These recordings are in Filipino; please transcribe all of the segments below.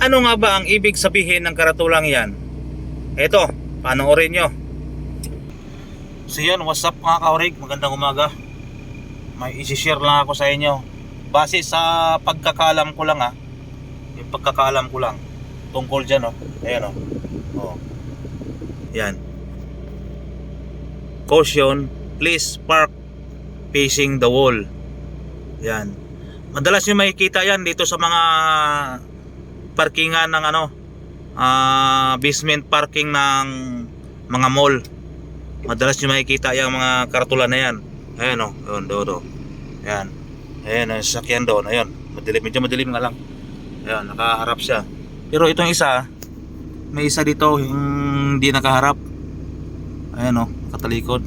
Ano nga ba ang ibig sabihin ng karatulang yan? Eto, panoorin nyo. So yun, what's up mga kaurig? Magandang umaga. May isi-share lang ako sa inyo. Base sa pagkakalam ko lang ha. Yung pagkakalam ko lang. Tungkol dyan oh. Ayan oh. oh. Yan. Caution, please park facing the wall. Yan. Madalas nyo makikita yan dito sa mga parkingan ng ano ah, basement parking ng mga mall. Madalas nyo makikita yung mga karatula na yan. Ayan o, oh, yun, doon, doon. Ayan. Ayan, ang sasakyan doon. Ayan, madilim, medyo madilim nga lang. Ayan, nakaharap siya. Pero itong isa, may isa dito hindi nakaharap. Ayan o, katalikod.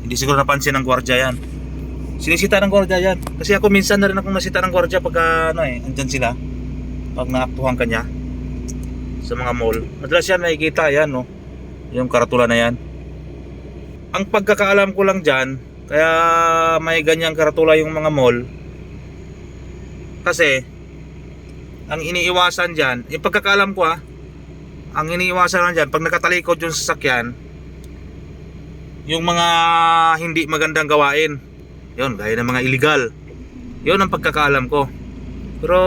Hindi siguro napansin ng gwardiya yan. Sinisita ng gwardiya yan. Kasi ako minsan na rin akong nasita ng gwardiya pag ano eh, andyan sila. Pag naaktuhan ka sa mga mall. Madalas yan nakikita yan no. Yung karatula na yan. Ang pagkakaalam ko lang dyan, kaya may ganyang karatula yung mga mall. Kasi, ang iniiwasan dyan, yung pagkakaalam ko ah, ang iniiwasan lang dyan, pag nakatalikod yung sasakyan, yung mga hindi magandang gawain, yun, gaya ng mga illegal. Yun ang pagkakaalam ko. Pero,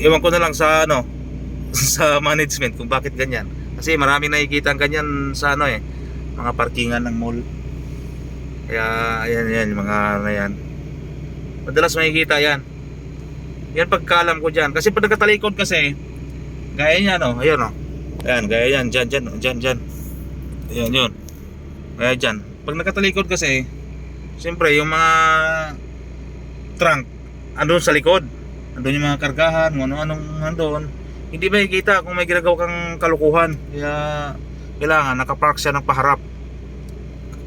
iwan ko na lang sa ano, sa management kung bakit ganyan. Kasi marami nakikita ang ganyan sa ano eh, mga parkingan ng mall. Kaya, ayan, ayan, yung mga ano yan. Madalas makikita yan. Yan pagkaalam ko dyan. Kasi pag nagkatalikod kasi, gaya niya no, ayun no. Ayan, gaya yan, dyan, dyan, dyan, dyan. Ayan, yun. Kaya dyan. Pag nakatalikod kasi, siyempre yung mga trunk, andun sa likod. Andun yung mga kargahan, kung ano-anong andun. Hindi makikita kung may ginagawa kang kalukuhan. Kaya, kailangan nakapark siya ng paharap.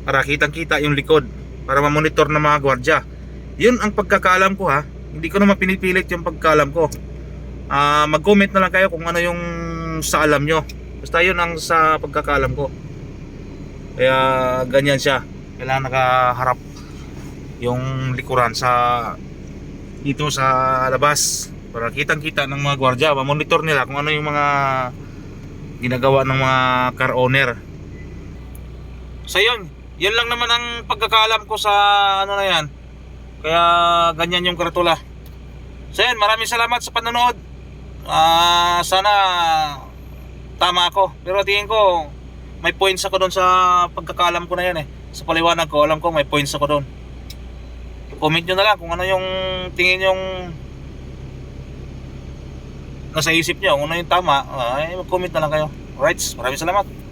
Para kitang-kita yung likod. Para mamonitor ng mga gwardya. Yun ang pagkakaalam ko ha. Hindi ko naman pinipilit yung pagkaalam ko. Ah, mag-comment na lang kayo kung ano yung sa alam nyo. Basta yun ang sa pagkakaalam ko. Kaya ganyan siya. Kailangan nakaharap yung likuran sa dito sa labas para kitang-kita ng mga gwardiya, ma-monitor nila kung ano yung mga ginagawa ng mga car owner. So yun, yun lang naman ang pagkakaalam ko sa ano na yan. Kaya ganyan yung karatula. So yun, maraming salamat sa panonood. Ah, sana tama ako. Pero tingin ko may points ako doon sa pagkakaalam ko na yan eh. Sa paliwanag ko, alam ko may points ako doon. Comment nyo na lang kung ano yung tingin yung nasa isip nyo, kung ano yung tama, ay mag-comment na lang kayo. Alright, maraming salamat.